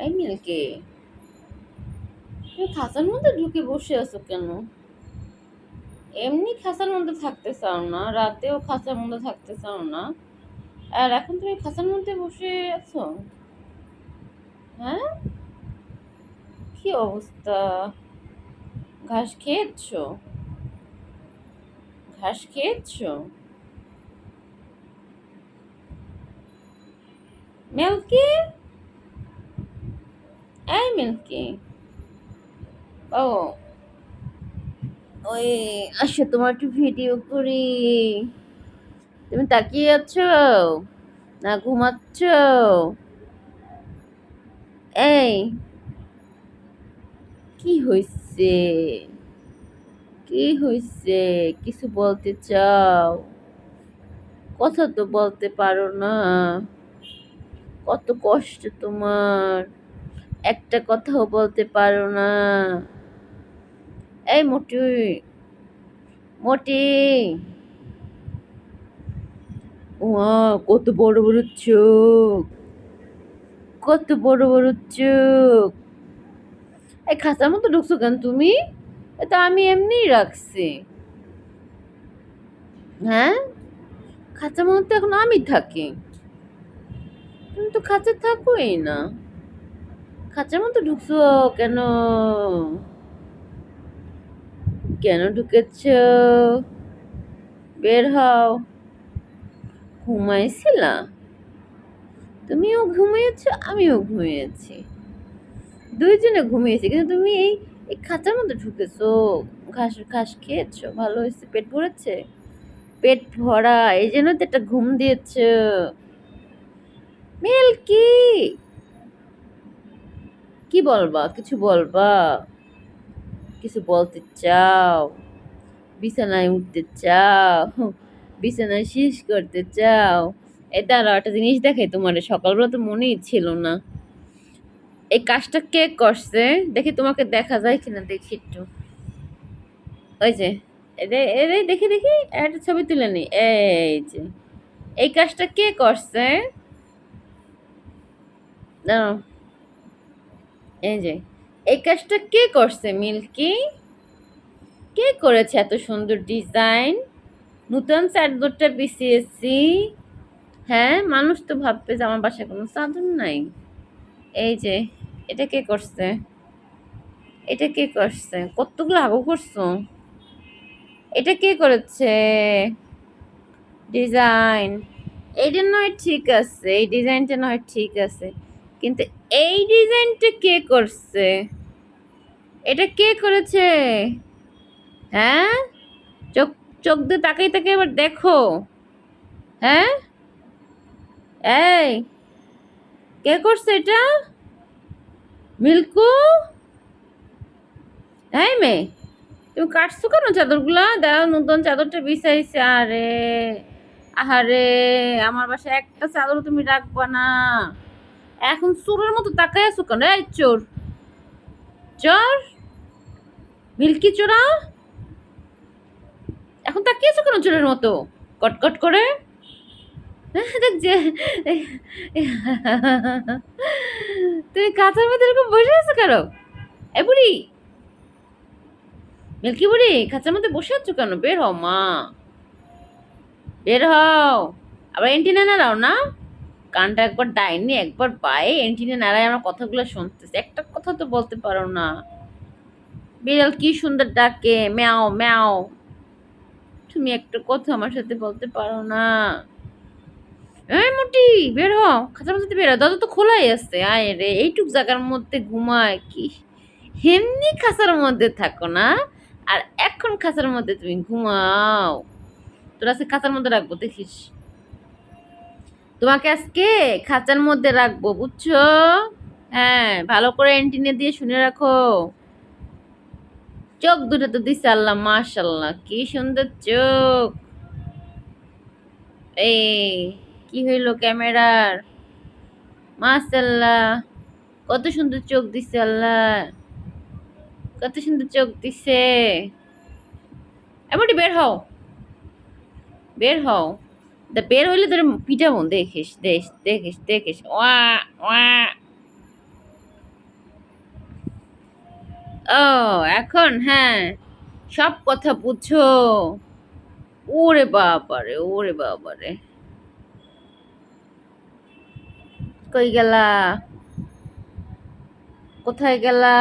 এই মিল্কি, তুমি মধ্যে ঢুকে বসে আছো কেন? এমনি মধ্যে থাকতে চাও না, রাতেও মধ্যে থাকতে চাও না। আর এখন তুমি মধ্যে বসে আছো? হ্যাঁ? কি অবস্থা? ঘাস খেয়েছো? ঘাস খেয়েছো? মিল্কি? মিল্কি ও। ওই আসো তোমার একটু ভিডিও করি। তুমি তাকিয়ে আছো? না ঘুমাচ্ছ? এই, কি হয়েছে কি হয়েছে কিছু বলতে চাও? কথা তো বলতে পারো না। কত কষ্ট তোমার। একটা কথাও বলতে পারো না। এই মোটি মোটি। কত বড় বড় চোখ। কত বড় বড় চোখ। এই খাঁচার মতো ঢুকছো কেন তুমি? এটা আমি এমনিই রাখছি। হ্যাঁ? খাঁচার মধ্যে এখন আমি থাকি। তুমি তো খাঁচা থাকোই না। খাঁচার মতো ঢুকছো কেন? কেন ঢুকেছ? বের হও। ঘুমাইছিলা? তুমিও ঘুমিয়েছ, আমিও ঘুমিয়েছি। দুইজনে ঘুমিয়েছি, কিন্তু তুমি এই এই খাঁচার মধ্যে ঢুকেছো। ঘাস ঘাস খেয়েছো, ভালো হয়েছে, পেট ভরেছে? পেট ভরা, এই জন্য তো একটা ঘুম দিয়েছ। মিল্কি কি বলবা? কিছু বলবা? কিছু বলতে চাও? বিছানায় উঠতে চাও? বিছানায় শেষ করতে চাও? এ দাঁড়াও, একটা জিনিস দেখে তোমার। সকালবেলা তো মনেই ছিল না। এই কাজটা কে করছে? দেখি তোমাকে দেখা যায় কিনা, দেখি একটু। ওই যে এরে দেখি দেখি, একটা ছবি তুলে নি। এই যে, এই কাজটা কে করছে? দাঁড়াও। এই যে, এই কাজটা কে করছে, মিল্কি? কে করেছে এত সুন্দর ডিজাইন? নতুন চাদরটা বিছিয়েছি হ্যাঁ মানুষ তো ভাববে যে আমার বাসায় কোনো চাদর নাই। এই যে, এটা কে করছে? এটা কে করছে? কতগুলো আগো করছ? এটা কে করেছে? ডিজাইন। এইটা নয় ঠিক আছে, এই ডিজাইনটা নয় ঠিক আছে। কিন্তু এই ডিজাইনটা কে করছে? এটা কে করেছে? হ্যাঁ? চোখ চোখ দিয়ে তাকাই তাকে এবার দেখো। হ্যাঁ? এই, কে করছে এটা? মিল্কু? হ্যাঁ মেয়ে, তুমি কাটছো কেন চাদরগুলা? দেখো নতুন চাদরটা বিছাইছে। আরে, আহারে, আমার বাসায় একটা চাদর তুমি রাখবা না। এখন চোরের মতো তাকাই আছো কেন? এই চোর। চোর? মিল্কি চোরা? এখন তাকিয়েছো কেন চোরের মতো? কটকট করে? দেখ যে তুমি কাঁচার মধ্যে এরকম বসে আছো কেন? এ বুড়ি। মিল্কি বুড়ি খাঁচার মধ্যে বসে আছো কেন? বের হও মা। বের হও। আবার এন্টিনা নাড়াও না? কানটা একবার ডাইনি, একবার পায়ে এন্টিনা নাড়ায় আমার কথাগুলো শুনতেছে। একটা কথা তো বলতে পারো না। বিড়াল কি সুন্দর ডাকে, ম্যাও ম্যাও। তুমি একটা কথা আমার সাথে বলতে পারো না। এই মুটি, বের হ খাঁচার মধ্যে বের দাদা তো খোলাই আছে, আয় রে, এইটুক জায়গার মধ্যে ঘুমায় কি? হেমনি খাঁচার মধ্যে থাকো না, আর এখন খাঁচার মধ্যে তুমি ঘুমাও। তোর আজকে খাঁচার মধ্যে রাখব, দেখিস। তোমাকে আজকে খাঁচার মধ্যে রাখব, বুঝছ? হ্যাঁ ভালো করে এন্টিনে দিয়ে শুনে রাখো। চোখ দুটো তো দিছে আল্লাহ মাশাল্লাহ কি সুন্দর চোখ। এই, কি হইল ক্যামেরার? মাশাল্লাহ কত সুন্দর চোখ দিছে আল্লাহ। কত সুন্দর চোখ দিছে। এমনটি বের হও। বের হও। তা বের হইলে তোর পিঠাবন দেখিস দেখ দেখিস দেখিস। ওয়া ওয়া। ও, এখন হ্যাঁ। সব কথা বুঝছ? ওরে বাবারে ওরে বাবারে। কই গেলা? কোথায় গেলা?